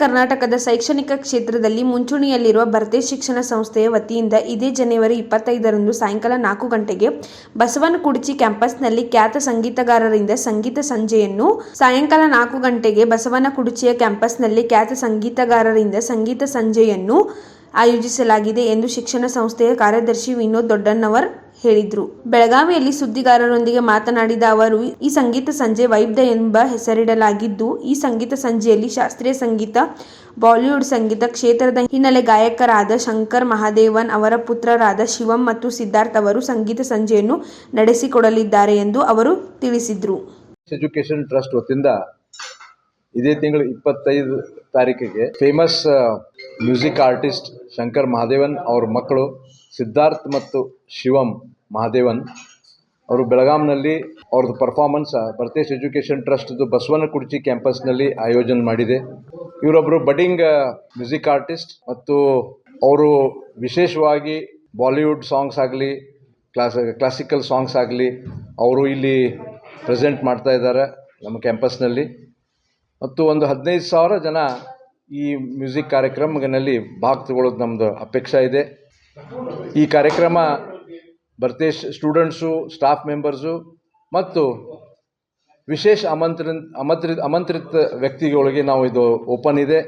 ಕರ್ನಾಟಕದ ಶೈಕ್ಷಣಿಕ ಕ್ಷೇತ್ರದಲ್ಲಿ ಮುಂಚೂಣಿಯಲ್ಲಿರುವ ಭರ್ತಿ ಶಿಕ್ಷಣ ಸಂಸ್ಥೆಯ ವತಿಯಿಂದ ಇದೇ ಜನವರಿ ಇಪ್ಪತ್ತೈದರಂದು ಸಾಯಂಕಾಲ ನಾಲ್ಕು ಗಂಟೆಗೆ ಬಸವನಕುಡಿಚಿ ಕ್ಯಾಂಪಸ್ನಲ್ಲಿ ಖ್ಯಾತ ಸಂಗೀತಗಾರರಿಂದ ಸಂಗೀತ ಸಂಜೆಯನ್ನು ಸಾಯಂಕಾಲ ನಾಲ್ಕು ಗಂಟೆಗೆ ಬಸವನಕುಡಿಚಿಯ ಕ್ಯಾಂಪಸ್ನಲ್ಲಿ ಖ್ಯಾತ ಸಂಗೀತಗಾರರಿಂದ ಸಂಗೀತ ಸಂಜೆಯನ್ನು ಆಯೋಜಿಸಲಾಗಿದೆ ಎಂದು ಶಿಕ್ಷಣ ಸಂಸ್ಥೆಯ ಕಾರ್ಯದರ್ಶಿ ವಿನೋದ್ ದೊಡ್ಡಣ್ಣವರ್ ಹೇಳಿದ್ರು. ಬೆಳಗಾವಿಯಲ್ಲಿ ಸುದ್ದಿಗಾರರೊಂದಿಗೆ ಮಾತನಾಡಿದ ಅವರು, ಈ ಸಂಗೀತ ಸಂಜೆ ವೈಬ್ದ ಎಂಬ ಹೆಸರಿಡಲಾಗಿದ್ದು, ಈ ಸಂಗೀತ ಸಂಜೆಯಲ್ಲಿ ಶಾಸ್ತ್ರೀಯ ಸಂಗೀತ, ಬಾಲಿವುಡ್ ಸಂಗೀತ ಕ್ಷೇತ್ರದ ಹಿನ್ನೆಲೆ ಗಾಯಕರಾದ ಶಂಕರ್ ಮಹಾದೇವನ್ ಅವರ ಪುತ್ರರಾದ ಶಿವಂ ಮತ್ತು ಸಿದ್ಧಾರ್ಥ್ ಅವರು ಸಂಗೀತ ಸಂಜೆಯನ್ನು ನಡೆಸಿಕೊಡಲಿದ್ದಾರೆ ಎಂದು ಅವರು ತಿಳಿಸಿದ್ರು. ಎಜುಕೇಶನ್ ಟ್ರಸ್ಟ್ ವತಿಯಿಂದ ಇದೇ ತಿಂಗಳು ಇಪ್ಪತ್ತೈದು ತಾರೀಕಿಗೆ famous music artist Shankar Mahadevan ಅವ್ರ ಮಕ್ಕಳು ಸಿದ್ಧಾರ್ಥ್ ಮತ್ತು ಶಿವಂ ಮಹಾದೇವನ್. ಅವರು ಬೆಳಗಾಂನಲ್ಲಿ ಅವ್ರದ್ದು ಪರ್ಫಾರ್ಮೆನ್ಸ್ ಭರತೇಶ್ ಎಜುಕೇಷನ್ ಟ್ರಸ್ಟ್ದು ಬಸವನಕುರ್ಚಿ ಕ್ಯಾಂಪಸ್ನಲ್ಲಿ ಆಯೋಜನೆ ಮಾಡಿದೆ. ಇವರೊಬ್ಬರು ಬಡಿಂಗ್ ಮ್ಯೂಸಿಕ್ ಆರ್ಟಿಸ್ಟ್ ಮತ್ತು ಅವರು ವಿಶೇಷವಾಗಿ ಬಾಲಿವುಡ್ ಸಾಂಗ್ಸ್ ಆಗಲಿ, ಕ್ಲಾಸ್, ಕ್ಲಾಸಿಕಲ್ ಸಾಂಗ್ಸ್ ಆಗಲಿ ಅವರು ಇಲ್ಲಿ ಪ್ರೆಸೆಂಟ್ ಮಾಡ್ತಾ ಇದ್ದಾರೆ ನಮ್ಮ ಕ್ಯಾಂಪಸ್ನಲ್ಲಿ. ಮತ್ತು ಒಂದು ಹದಿನೈದು ಸಾವಿರ ಜನ ಈ ಮ್ಯೂಸಿಕ್ ಕಾರ್ಯಕ್ರಮದಲ್ಲಿ ಭಾಗ ತಗೊಳ್ಳೋದು ನಮ್ಮದು ಅಪೇಕ್ಷೆ ಇದೆ. ಈ ಕಾರ್ಯಕ್ರಮ ಬರ್ತೇ ಸ್ಟೂಡೆಂಟ್ಸು, ಸ್ಟಾಫ್ ಮೆಂಬರ್ಸು ಮತ್ತು ವಿಶೇಷ ಆಮಂತ್ರಿತ ಆಮಂತ್ರಿತ ಆಮಂತ್ರಿತ ವ್ಯಕ್ತಿಗಳಿಗೆ ನಾವು ಇದು ಓಪನ್ ಇದೆ.